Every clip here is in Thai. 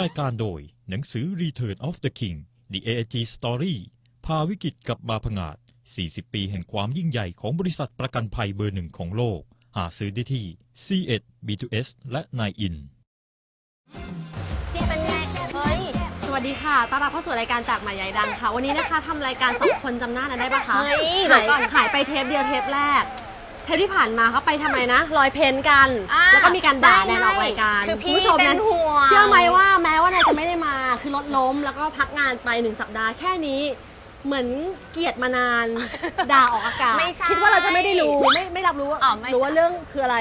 รายการโดย หนังสือ Return of the King The AIG Story พาวิกฤตกลับมาผงาด 40 ปีแห่งความยิ่งใหญ่ของบริษัทประกันภัยเบอร์หนึ่งของโลก หาซื้อได้ที่ C1 B2S และ 9 in เป็นไงเฮ้ยสวัสดีค่ะต้อนรับเข้าสู่รายการจากหมายใหญ่ดังค่ะ วันนี้นะคะทำรายการสองคนจำหน้านั้นได้ปะคะเฮ้ยเดี๋หายวยก่อน หายไปเทปเดียวเทปแรก เทปที่ผ่านมาเขาไปทำอะไรนะลอยเพนกัน อ่าแล้วก็มีการด่าแนใช่นออกรายการคือพี่ณผู้ชมเป็นนั้นห่วง เชื่อไหมว่าแม้ว่าแนนจะไม่ได้มาคือรถล้มแล้วก็พักงานไปหนึ่งสัปดาห์แค่นี้ เหมือนเกลียดมานาน ด่าออกอากาศไม่ใช่คิดว่าเราจะไม่ได้รู้ไม่ไม่รับรู้ว่าอ๋อไม่ใช่ รู้ว่าเรื่องคืออะไร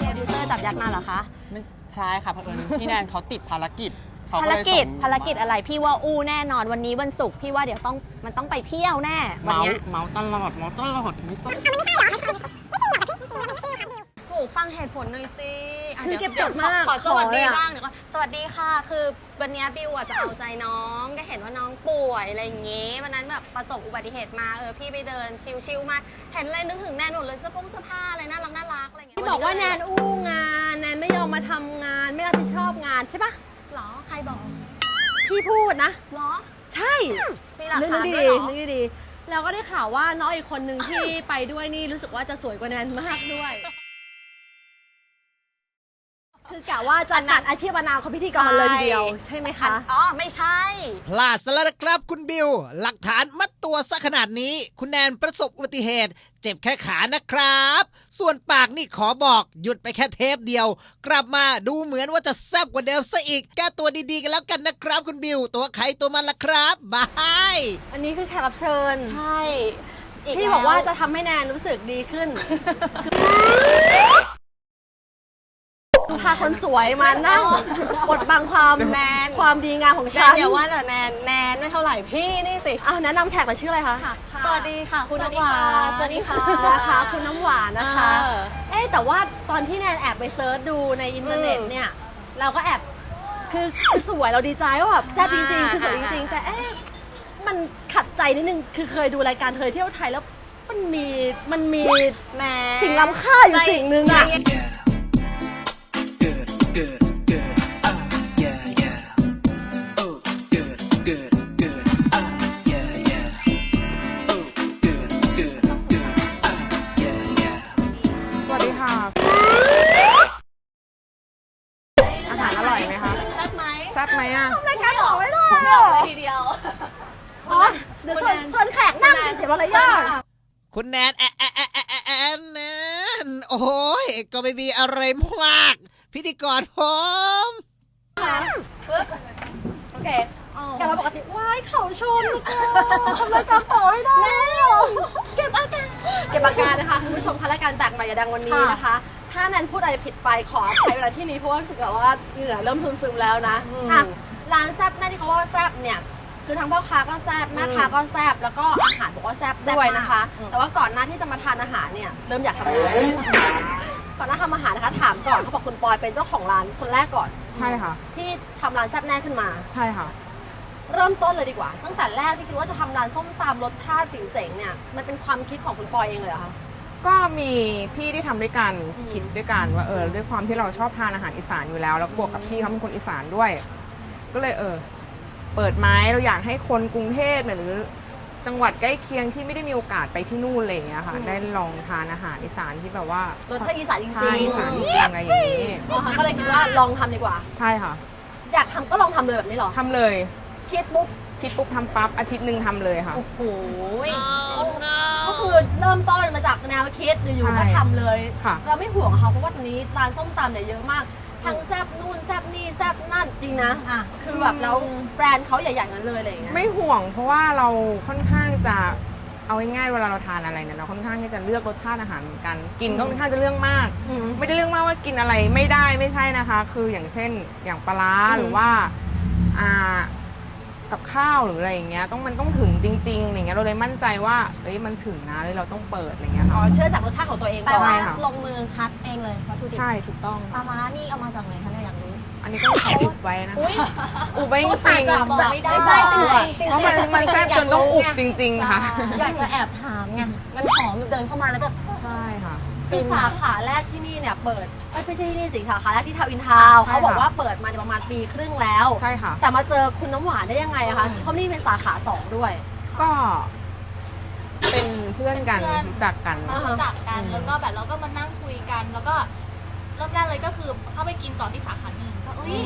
โปรดิวเซอร์จับยัดมาเหรอคะ ไม่ใช่ค่ะเผอิญพี่แนนเขาติดภารกิจเขา ภารเลยกิจส่งภารกิจอะไรพี่ว่าอู้แน่นอนวันนี้วันศุกร์พี่ว่าเดี๋ยวต้องมันต้องไปเที่ยวแน่วันเมาเนี้ยส์เมาส์ตลอดเมาส์ตลอดไม่สนโอ้ฟังเหตุผลหน่อยสิะคือดี๋ยวเก็บดี๋ยวกดมากขอขอสวัสดีขอเลยอะ บ้างเดี๋ยวก่อนสวัสดีค่ะ คือวันเนี้ยบิวอะจะเอาใจน้องก็เห็นว่าน้องป่วยอะไรอย่างงี้ วันนั้นแบบประสบอุบัติเหตุมาเออพี่ไปเดินชิลๆมา เห็นอะไรนึกถึงแนนหมดเลยเสื้อผงเสื้อผ้าอะไรน่ารักน่ารักอะไรอย่างเงี้ยที่บอกว่าแนนเลยอู้งาน แนนไม่ยอมมาทำงานไม่รับผิดชอบงานใช่ปะ หรอ ใครบอกพี่พูดนะ หรอ ใช่มีหลักนึกฐานดีด้วยเหรอ ๆนึกดีๆแล้วก็ได้ข่าวว่าน้องอีกคนหนึ่งที่ไปด้วยนี่รู้สึกว่าจะสวยกว่าแนนมากด้วย คือกะว่าจะตัดอาชีพอนาคตพิธีกรเลยทีเดียว ใช่ไหมคะ อ๋อ ไม่ใช่ พลาดซะแล้วนะครับคุณบิว หลักฐานมัดตัวซะขนาดนี้ คุณแนนประสบอุบัติเหตุ เจ็บแค่ขานะครับ ส่วนปากนี่ขอบอกหยุดไปแค่เทปเดียว กลับมาดูเหมือนว่าจะแซ่บกว่าเดิมซะอีก แก้ตัวดีๆกันแล้วกันนะครับ คุณบิว ตัวใครตัวมันละครับบายอันนี้คือแขกรับเชิญใช่อีที่แล้วบอกว่าจะทำให้แนนรู้สึกดีขึ้นคือ พาคนสวยมานั่งบดบังความแนนความดีงามของแนฉันนเดี๋ยวว่าแต่แนนแนนไม่เท่าไหร่พี่นี่สิอ้าวแนะนำแขกหน่อยชื่ออะไรคะค่ะ สวัสดีค่ะ คุณน้ำหวานสวัสดีค่ะนะคะคุณน้ำหวานนะคะ เออ เอ๊ะแต่ว่าตอนที่แนนแอบไปเซิร์ชดูในอินเทอร์เน็ตอืมเนี่ย เราก็แอบคือคือสวยเราดีใจว่าแบบแซ่บจริงๆคือสวยจริงๆอ่าแต่เอ๊ะมันขัดใจนิดนึงคือเคยดูรายการเธอเที่ยวไทยแล้วมันมีมันมีแหมสิ่งล้ำค่าอยู่สิ่งหนึ่งอะ ใจเย็น คุณแนนแอะแอะแอะแอะแอะแอะแนนโอ้ยก็ไม่มีอะไรมาก พิธีกรผมโอเคกลับมาปกติว้ายเขาชนทำรายการต่อให้ได้เก็บอาการเก็บอาการนะคะคุณผู้ชมคะรายการแตกใหม่อย่าดังวันนี้นะคะถ้าแนนพูดอะไรผิดไปขออภัยเวลาที่นี้เพราะว่ารู้สึกแบบว่าเหงื่อเริ่มซึมๆแล้วนะอะร้านแซบแน่ที่เขาว่าแซบเนี่ย คือทั้งพ่อค้าก็แซบแม่ค้าก็แซบแล้วก็อาหารบอกว่าแซบด้วยนะคะแต่ว่าก่อนหน้าที่จะมาทานอาหารเนี่ยเริ่มอยากทำอาหารก่อนหน้าทำอาหารนะคะถามก่อนเขาบอกคุณปอยเป็นเจ้าของร้านคนแรกก่อน ใช่ค่ะ ที่ทำร้านแซบแน่ขึ้นมา ใช่ค่ะ เริ่มต้นเลยดีกว่า ตั้งแต่แรกที่คิดว่าจะทำร้านส้มตำรสชาติเจ๋งๆเนี่ยมันเป็นความคิดของคุณปอยเองเลยเหรอคะ ก็มีพี่ที่ทำด้วยกันอืม คิดด้วยกันว่าเออด้วยความที่เราชอบทานอาหารอีสานอยู่แล้ว แล้วบวกกับพี่เขาเป็นคนอีสานด้วย ก็เลยเออ เปิดไม้เราอยากให้คนกรุงเทพเนี่ยหรือ จังหวัดใกล้เคียงที่ไม่ได้มีโอกาสไปที่นู่นอะไรอย่างเงี้ยค่ะ ได้ลองทานอาหารอีสานที่แบบว่ารสชาติอีสานจริงใช่อีสานจริงๆอะไรอย่างนี้ๆอ๋อค่ะก็เลยคิดว่าลองทำดีกว่า ใช่ค่ะอยากทำก็ลองทำเลยแบบนี้เหรอทำเลยคิดปุ๊บคิดปุ๊บทำปั๊บอาทิตย์หนึ่งทำเลยค่ะ โอ้โหก็คือเริ่มต้นมาจากแนวคิดอยู่ๆก็ใช่ทำเลย ค่ะ เราไม่ห่วงเขาเพราะว่าตอนนี้ร้านส้มตำเนี่ยเยอะมาก ทั้งแซบนู่นแซบนี่แซบนั่นจริงนะอะ คือแบบแล้วแบรนด์เขาใหญ่ๆนั้นเลยอะไรอย่างเงี้ย ไม่ห่วงเพราะว่าเราค่อนข้างจะเอาง่ายๆเวลาเราทานอะไรเนี่ยเราค่อนข้างที่จะเลือกรสชาติอาหารเหมือนกัน กินก็ค่อนข้างจะเรื่องมาก อืม ไม่ได้เรื่องมากว่ากินอะไรไม่ได้ไม่ใช่นะคะ คืออย่างเช่นอย่างปลาร้าอืม หรือว่าอ่า กับข้าวหรืออะไรอย่างเงี้ยต้องมันต้องถึงจริงๆอย่างเงี้ยเราเลยมั่นใจว่าเอ้ยมันถึงนะเลยเราต้องเปิดอะไรเงี้ยอ๋อค่ะเชื่อจากรสชาติของตัวเองแปลก่อนว่าใช่ค่ะ ลงมือคัดเองเลยวัตถุดิบใช่ถูกต้อง ปลาร้านี่เอามาจากไหนคะเนี่ยอยากรู้ อันนี้ก็ขออุบไว้นะอุ้ยอุบไว้จอุตส่าริห์งจะจะไม่ได้ ใช่จริงๆจริงๆเพราะมันมันแซ่บจนต้องอุบจริง ๆ ค่ะ อยากจะแอบถามไงมันหอมเดินเข้ามาแล้วก็ใช่ค่ะ คือสาขาแรกที่นี่เนี่ยเปิดเอ้ยไม่ใช่ที่นี่สิสาขาแรกที่ทาวน์อินทาวน์ใช่ค่ะ เขาบอกว่าเปิดมาเนี่ยประมาณปีครึ่งแล้ว ใช่ค่ะ แต่มาเจอคุณน้ำหวานได้ยังไงอะคะเพราะนี่เป็นสาขาสองด้วย ก็เป็นเพื่อนกันเพื่อน รู้จักกัน มารู้จักกันอืม แล้วก็แบบเราก็มานั่งคุยกัน แล้วก็เริ่มแรกเลยก็คือเข้าไปกินก่อนที่สาขาหนึ่งก็เอ้ย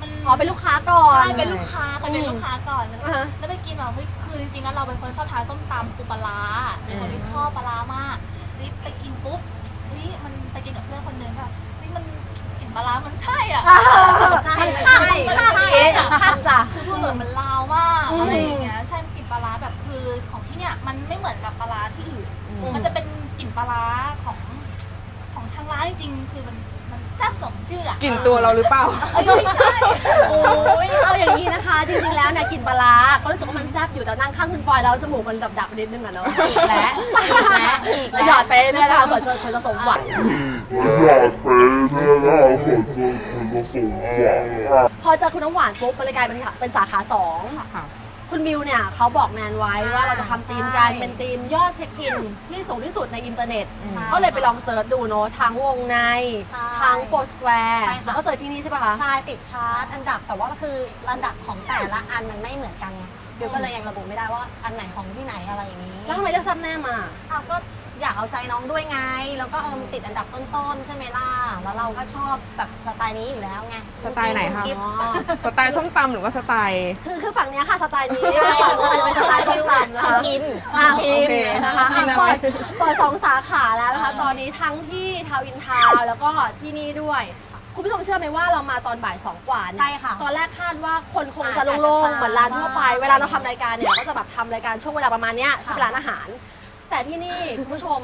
มันอ๋อเป็นลูกค้าก่อน ใช่เป็นลูกค้าเคยเป็นลูกค้าก่อนแล้วอ่าฮะ แล้วไปกินแบบเฮ้ยคือจริงๆแล้วเราเป็นคนชอบทานส้มตำปูปลาร้าเป็นคนที่ชอบปลาร้ามาก นี่ไปกินปุ๊บเฮ้ยมันไปกินกับเพื่อนคนหนึงแบบเฮ้ยมันกลิ่นปลาร้ามันใช่อะอ่าใช่ข้ามใช่ข้ามเอ๊ะข้ามจ้ะคือพูดเหมือนมันลาวมากอืมอะไรอย่างเงี้ยใช่กลิ่นปลาร้าแบบคือของที่เนี่ยมันไม่เหมือนกับปลาร้าที่อื่น มันจะเป็นกลิ่นปลาร้าของของทางร้านจริงๆ คือมันมัน แซ่บสมชื่ออะ กลิ่นตัวเราหรือเปล่า เอ้ยไม่ใช่ โอ้ยเอาอย่างนี้นะคะ จริงๆ แล้วเนี่ยกินปลาร้าก็รู้สึกว่ามันแซ่บอยู่แต่นั่งข้างคุณปอยแล้วจมูกมันดับๆนิดนึงอะเนาะอีกแล้วอีกแล้วอีกแล้ว หยอดไปเรื่อยๆนะคะเผื่อจะเผื่อจะสมหวังอยากเป็นเรื่องราวของเธอคุณก็สมหวังพอเจอคุณน้ำหวานปุ๊บมันเลยกลายเป็นเป็นสาขาสองค่ะ คุณมิวเนี่ยเขาบอกแนนไว้ว่าเราจะทำทีมกันใช่เป็นทีมยอดเช็คอินที่สูงที่สุดในอินเทอร์เน็ตใช่ก็เลยไปลองเซิร์ชดูเนาะทั้งวงในใช่ทั้งโฟสแควร์ใช่ค่ะ แล้วก็เจอที่นี่ใช่ปะคะ ใช่ติดชาร์ตอันดับแต่ว่าคือระดับของแต่ละอันมันไม่เหมือนกันไงเดี๋ยวก็เลยยังระบุไม่ได้ว่าอันไหนของที่ไหนอะไรอย่างนี้แล้วทำไมเลือกซับแน่มาอ้าวก็ อยากเอาใจน้องด้วยไง แล้วก็เออมันติดอันดับต้นๆ ใช่ไหมล่ะ แล้วเราก็ชอบแบบสไตล์นี้อยู่แล้วไงสไตล์ไหนคะกิ๊บอ๋อสไตล์ส้มตำหรือว่าสไตล์คือคือฝั่งเนี้ยค่ะสไตล์นี้ใช่ฝั่งนู้นเป็นสไตล์ที่ร้านนะชอบคะกินชอ่าอบกิทีนมโอเคนะคะกินอะไรเปิดเปิดสองสาขาแล้วนะคะเออตอนนี้ทั้งที่ทาวน์อินทาวน์แล้วก็ที่นี่ด้วยคุณผู้ชมเชื่อไหมว่าเรามาตอนบ่ายสองกว่าเนี่ยใช่ค่ะตอนแรกคาดว่าคนคงจะอาจจะโล่งซาๆเหมือนร้านทั่วไปบ้างเวลาเราทำรายการเนี่ยก็จะแบบทำรายการช่วงเวลาประมาณเนี้ยที่ค่ะเป็นร้านอาหาร แต่ที่นี่คุณผู้ชม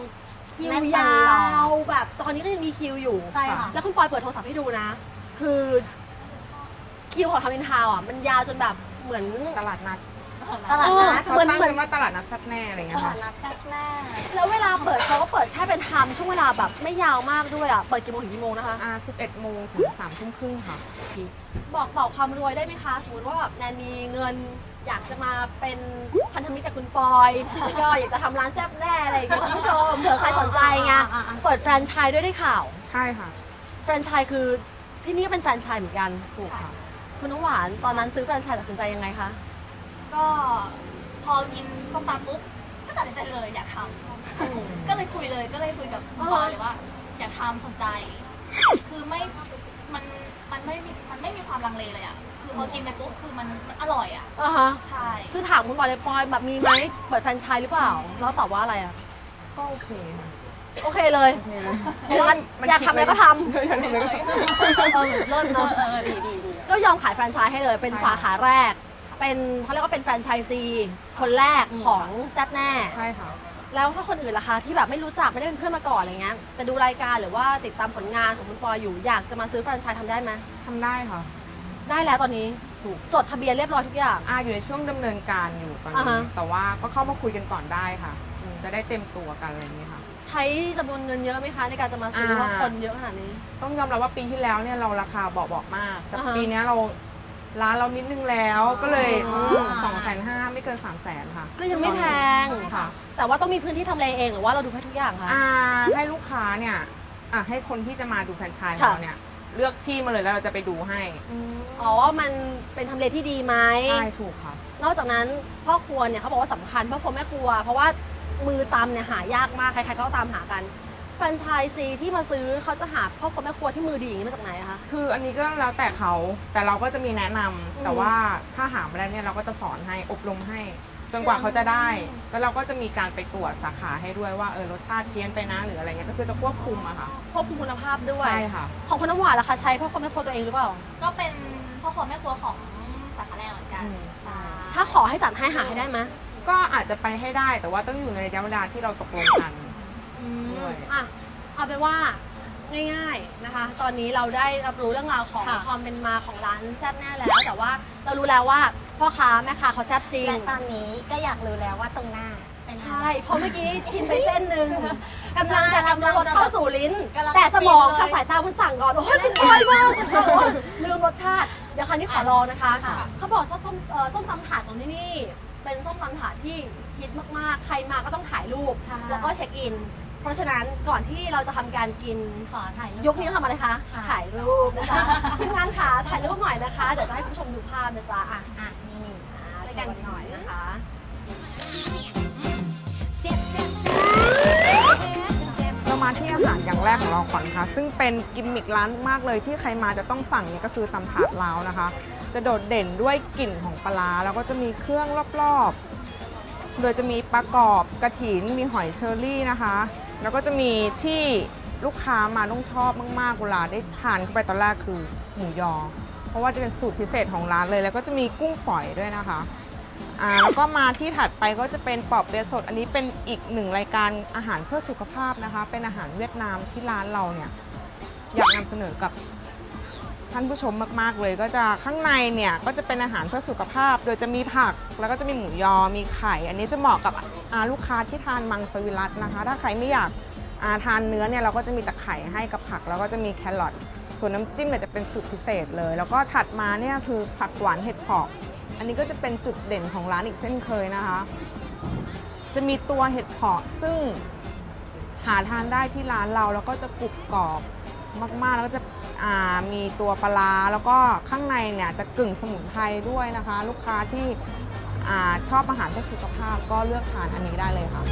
คิวแน่นตยาลอด วแบบตอนนี้ก็ยังมีคิวอยู่ ใช่ค่ะ แล้วคุณปอยเปิดโทรศัพท์ให้ดูนะ คือคิวของทาวน์อินทาวน์อะมันยาวจนแบบเหมือน ตลาดนัดตลาดนัดเอเขาเหมือนตั้งเหมือน กันว่าตลาดนัดซัดแน่อะไรเงี้ตยลาค่ะ ดนัดแซ่บแม่แล้วเวลาเปิดเขาก็เปิดแค่เป็นไทม์ช่วงเวลาแบบไม่ยาวมากด้วยอะ เปิดกี่โมงถึงกี่โมงนะคะ อ่า11โมงถึง3ทุ่มครึ่งค่ะ บอกบอกความรวยได้ไหมคะ สมมติว่าแบบแนนมีเงิน อยากจะมาเป็นพันธมิตรกับคุณปอยแล้วก็อยากจะทำร้านแซ่บแน่อะไรอย่างเงี้ยคุณผู้ชมเผื่อใครสนใจไงอ่าอ่าอ่าเปิดแฟรนไชส์ด้วยได้ข่าว ใช่ค่ะ แฟรนไชส์คือที่นี่ก็เป็นแฟรนไชส์เหมือนกัน ถูกค่ะ คุณน้องหวานตอนนั้นซื้อแฟรนไชส์ตัดสินใจยังไงคะ ก็พอกินส้มตำปุ๊บก็ตัดสินใจเลยอยากทำก็เลยคุยเลยก็เลยคุยกับคุณปอยเลยว่าอยากทำสนใจ คือไม่มันมันไม่มีมันไม่มีความลังเลเลยอะ คือพอกินไปปุ๊บคือมันมันอร่อยอะ อ่าฮะใช่ คือถามคุณปอยเลยปอยแบบมีไหมเปิดแฟรนไชส์หรือเปล่า แล้วตอบว่าอะไรอะ ก็โอเคค่ะโอเคเลยโอเคเลยเพราะว่าอยากทำอะไรก็ทำ อยากทำอะไรก็ทำ เออเลิศเนอะก็ยอมขายแฟรนไชส์ให้เลย เป็นใช่สาขาแรก เป็นเขาเรียกว่าเป็นแฟรนไชส์ซีคนแรกของแซดแน่ ใช่ค่ะ แล้วถ้าคนอื่นล่ะคะที่แบบไม่รู้จักไม่ได้เป็นเพื่อนมาก่อนอะไรเงี้ยไปดูรายการหรือว่าติดตามผลงานของคุณปอยอยู่อยากจะมาซื้อแฟรนไชส์ทำได้ไหมทำได้ค่ะ ได้แล้วตอนนี้จดทะเบียนเรียบร้อยทุกอย่าง อ่าอยู่ในช่วงดำเนินการอยู่ตอนอ่านี้ฮะ แต่ว่าก็เข้ามาคุยกันก่อนได้ค่ะอืมจะได้เต็มตัวกันอะไรอย่างนี้ยค่ะ ใช้จำนวนเงินเยอะไหมคะ ในการจะมาซื้ออ่า ว่าคนเยอะขนาดนี้ ต้องยอมรับว่าปีที่แล้วเนี่ยเราราคาเบาๆมาก แต่อ่าฮะปีเนี้ยเราร้านเรานิดนึงแล้วก็เลยอ๋อ สองแสนห้าไม่เกินสามแสนค่ะก็ยังไม่แพง ค่ะ แต่ว่าต้องมีพื้นที่ทำเลเองหรือว่าเราดูให้ทุกอย่างคะ อ่าให้ลูกค้าเนี่ยอะให้คนที่จะมาดูแฟรนไชส์ของค่ะเราเนี่ย เลือกที่มาเลยแล้วเราจะไปดูให้อ๋อว่ามันเป็นทำเลที่ดีไหมใช่ถูกค่ะ นอกจากนั้นพ่อครัวเนี่ยเขาบอกว่าสำคัญพ่อครัวแม่ครัว เพราะว่ามือตำเนี่ยหายากมากใครๆก็ตามหากันแฟรนไชส์ซีที่มาซื้อเขาจะหาพ่อครัวแม่ครัวที่มือดีอย่างนี้มาจากไหนอะคะ คืออันนี้ก็แล้วแต่เขาแต่เราก็จะมีแนะนำแต่ว่าถ้าหามาแล้วเนี่ยเราก็จะสอนให้อบรมให้ จนกว่าเขาจะได้ แล้วเราก็จะมีการไปตรวจสาขาให้ด้วยว่าเออรสชาติเพี้ยนไปนะหรืออะไรเงี้ยก็คือจะควบคุมอะค่ะ ควบคุมคุณภาพด้วย ใช่ค่ะ ของคุณน้ำหวานล่ะคะใช้พ่อครัวแม่ครัวตัวเองหรือเปล่า ก็เป็นพ่อครัวแม่ครัวของสาขาแรกเหมือนกันอืม ใช่ถ้าขอให้จัดให้หาให้ได้ไหมก็อาจจะไปให้ได้แต่ว่าต้องอยู่ในระยะเวลาที่เราตกลงกันด้วย อะเอาเป็นว่าง่ายๆนะคะ ตอนนี้เราได้รับรู้เรื่องราวของค่ะ ความเป็นมาของร้านแซ่บแน่แล้ว แต่ว่าเรารู้แล้วว่า พ่อค้าแม่ค้าเขาแซ่บจริง และตอนนี้ก็อยากรู้แล้วว่าตรงหน้าเป็นอะไร ใช่ เพราะเมื่อกี้กินไปเส้นหนึ่งกำใช่ลังจะนำรสเข้าสู่ลิ้น กำลังแต่สมองจะกับกินเลยสายตามันสั่งก่อน โอ้ยคุณปอยมากสุดยอดลืมรสชาติ เดี๋ยวคราวนี้ขอลองนะคะ ค่ะ เขาบอกส้มเอ่อส้มตำถาดของที่นี่ เป็นส้มตำถาดที่ฮิตมากๆ ใครมาก็ต้องถ่ายรูปใช่แล้วก็เช็คอิน เพราะฉะนั้นก่อนที่เราจะทำการกิน ขอถ่ายรูปยุคนี้ต้องทำอะไรคะ ค่ะ ถ่ายรูปนะคะทีมงานขาถ่ายรูปหน่อยนะคะ เดี๋ยวจะให้คุณผู้ชมดูภาพนะจ๊ะอะ อะ นี่อ่าช่วยกันหน่อยนะคะเรามาที่อาหารอย่างแรกของเราก่อนนะคะซึ่งเป็นกิมมิคร้านมากเลยที่ใครมาจะต้องสั่งเนี่ยก็คือตำถาดลาวนะคะ จะโดดเด่นด้วยกลิ่นของปลาร้าแล้วก็จะมีเครื่องรอบๆ โดยจะมีปลากรอบกระถินมีหอยเชอรี่นะคะ แล้วก็จะมีที่ลูกค้ามาต้องชอบมากๆเวลาได้ทานเข้าไปตอนแรกคือหมูยอ เพราะว่าจะเป็นสูตรพิเศษของร้านเลย แล้วก็จะมีกุ้งฝอยด้วยนะคะ อ่าแล้วก็มาที่ถัดไปก็จะเป็นปอบเปียะสด อันนี้เป็นอีกหนึ่งรายการอาหารเพื่อสุขภาพนะคะ เป็นอาหารเวียดนามที่ร้านเราเนี่ยอยากนำเสนอกับท่านผู้ชมมากๆ เลยก็จะข้างในเนี่ยก็จะเป็นอาหารเพื่อสุขภาพ โดยจะมีผักแล้วก็จะมีหมูยอมีไข่ อันนี้จะเหมาะกับอ่าลูกค้าที่ทานมังสวิรัตนะคะ ถ้าใครไม่อยากอ่าทานเนื้อเนี่ยเราก็จะมีตะไคร่ให้กับผัก แล้วก็จะมีแครอทส่วนน้ำจิ้มเนี่ยจะเป็นสูตรพิเศษเลย แล้วก็ถัดมาเนี่ยคือผักหวานเห็ดเผาะ อันนี้ก็จะเป็นจุดเด่นของร้านอีกเช่นเคยนะคะ จะมีตัวเห็ดเผาะซึ่งหาทานได้ที่ร้านเราแล้วก็จะกรุบกรอบมากๆ แล้วก็จะมีตัวปลาแล้วก็ข้างในเนี่ยจะกึ่งสมุนไพรด้วยนะคะ ลูกค้าที่อชอบอาหารเพื่อสุขภาพก็เลือกทานอันนี้ได้เลยค่ะ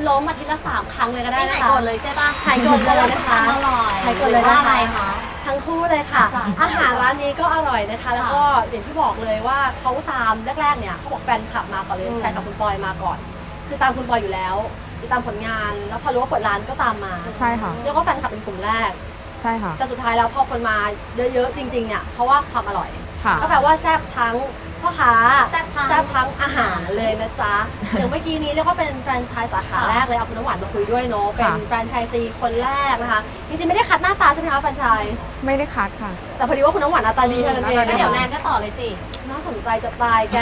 ลดล้มอาทิตย์ละสามครั้งเลยก็ได้ไม่ไหนนะคะก่อนเลยใช่ป่ะหายโกรธเลยนะคะอร่อยหายโกรธเลยหรือว่านะอะไรคะคะ ทั้งคู่เลยค่ะ จ้ะอาหารร้านนี้ก็อร่อยนะคะ แล้วก็อย่างที่บอกเลยว่าเขาตามแรกๆเนี่ยเขาบอกแฟนคลับมาก่อนเลยอืม แฟนคลับคุณปอยมาก่อน คือตามคุณปอยอยู่แล้วติดตามผลงานแล้วพอรู้ว่าเปิดร้านก็ตามมาใช่ค่ะ เรียกว่าแฟนคลับเป็นกลุ่มแรก ใช่ค่ะ แต่สุดท้ายแล้วพอคนมาเยอะๆจริงๆเนี่ยเพราะว่าความอร่อย ค่ะ ก็แปลว่าแซ่บทั้งพ่อค้าแซ่บทั้งแซ่บทั้งอาหารเลยนะจ๊ะ อย่างเมื่อกี้นี้เรียกว่าเป็นแฟรนไชส์สาขาค่ะ แรกเลยเอาคุณน้ำหวานมาคุยด้วยเนาะ เป็นค่ะ แฟรนไชส์ซีคนแรกนะคะ จริงๆไม่ได้คัดหน้าตาใช่ไหมคะแฟรนไชส์ ไม่ได้คัดค่ะ แต่พอดีว่าคุณน้ำหวานหน้าตาดีเท่านั้นเองงั้นเดี๋ยวแนนก็ต่อเลยสิน่าสนใจจะตายแก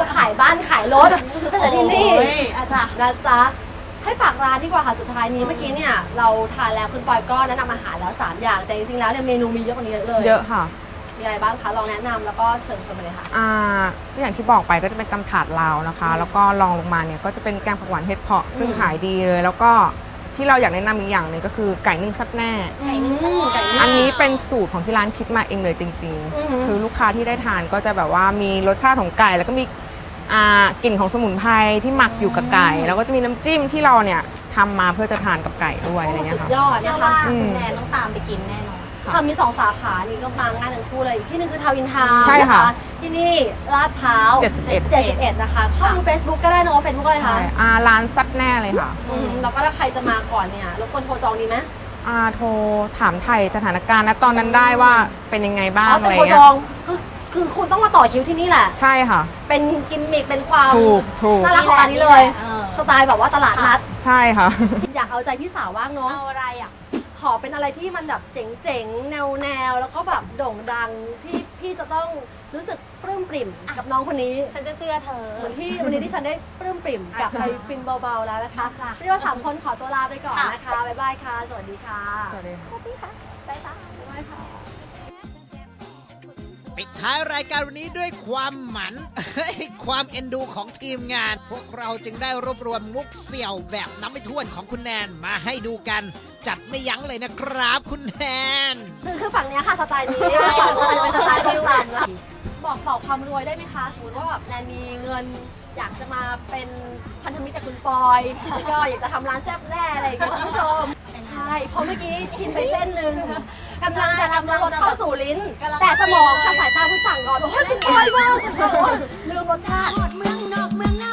จะขายบ้านขายรถซื้อไปจากที่นี่ โอ้ยอาจารย์นะจ๊ะให้ฝากร้านดีกว่าค่ะสุดท้ายนี้เมื่อกี้เนี่ยเราทานแล้วคุณปอยก็แนะนำอาหารแล้วสามอย่าง แต่จริงๆแล้วเนี่ยเมนูมีเยอะกว่านี้เยอะเลยเยอะค่ะ มีอะไรบ้างคะลองแนะนำแล้วก็เสริมกันมาเลยค่ะ อ่าก็อย่างที่บอกไปก็จะเป็นตำถาดลาวนะคะ แล้วก็ลองลงมาเนี่ยก็จะเป็นแกงผักหวานเห็ดเผาะซึ่งอืม ขายดีเลย แล้วก็ที่เราอยากแนะนำอีกอย่างหนึ่งก็คือไก่นึ่งซับแน่ ไก่นึ่งไส้หมูไก่นึ่ง อันนี้เป็นสูตรของที่ร้านคิดมาเองเลยจริง อือหือ ๆ คือลูกค้าที่ได้ทานก็จะแบบว่ามีรสชาติของไก่ แล้วก็มีอ่ากลิ่นของสมุนไพรที่หมักอยู่กับไก่ แล้วก็จะมีน้ำจิ้มที่เราเนี่ยทำมาเพื่อจะทานกับไก่ด้วยอะไรเงี้ยค่ะ ยอดเชื่นะอคะว่าอืมคุณแนนต้องตามไปกินแน่นอน ค่ะค่ะมีสองสาขานี่ก็มาง่ายทั้งคู่เลยที่หนึ่งคือทาวน์อินทาวน์ใช่ค่ะนที่นี่ลาดพร้าว71 71นะคะเข้าดู Facebook ก็ได้เนอะ Facebook อะไรใช่คะอ่าร้านซับแน่เลยค่ะอืมแล้วก็ถ้าใครจะมาก่อนเนี่ยรบกวนโทรจองดีไหมอ่าโทรถามไทยสถานการณ์ณตอนนั้นได้ว่าเป็นยังไงบ้างอ๋ออะแต่ไรโทรจเงี้อยงคือคือคุณต้องมาต่อคิวที่นี่แหละ ใช่ค่ะ เป็นกิมมิคเป็นความถูกถูกน่ารักของร้านนี้เลยเออสไตล์แบบว่าตลาดนัด ใช่ค่ะ อยากเอาใจพี่สาวว่างเนาะเอาอะไรอะข อเป็นอะไรที่มันแบบเจ๋งๆแนวๆแล้วก็แบบโด่งดังพี่พี่จะต้องรู้สึกปลื้มปริ่มกับน้องคนนี้ฉันจะเชื่อเธอ เหมือนที่วันนี้ที่ฉันได้ปลื้มปริ่มกับอาจารไปย์ฟินเบาๆแล้วนะคะอาจารย์เรียกว่าสามคนขอตัวลาไปก่อนค่ะนะคะบ๊ายบายค่ะ สวัสดีค่ะ สวัสดีค่ะ สวัสดีค่ะบ๊ายบายบ๊ายบายค่ะ ปิดท้ายรายการวันนี้ด้วยความหมัน ความเอ็นดูของทีมงาน พวกเราจึงได้รวบรวมมุกเสี่ยวแบบน้ำไม่ท้วนของคุณแนนมาให้ดูกัน จัดไม่ยั้งเลยนะครับ คุณแนนคือคือฝั่งเนี้ยค่ะสไตล์นี้ใช่ฝั่งนี้เป็นสไตล์ฟิที่ต่าแบบงบอกต่อความรวยได้ไหมคะสมมติว่าแบบแนนมีเงินอยากจะมาเป็นพันธมิตรกับคุณปอย ก็อยากจะทำร้านแซ่บแน่อะไรอย่างเงี้ยคุณผู้ชม ใช่เพราะเมื่อกี้กินไปเส้นหนึ่งกำลังจะรับรสเข้าสู่ลิ้น แต่สมองกับสายตาคุณสั่งก่อนว่ากินอร่อยมากสุดๆลืมรสชาติเมืองนอกเมือง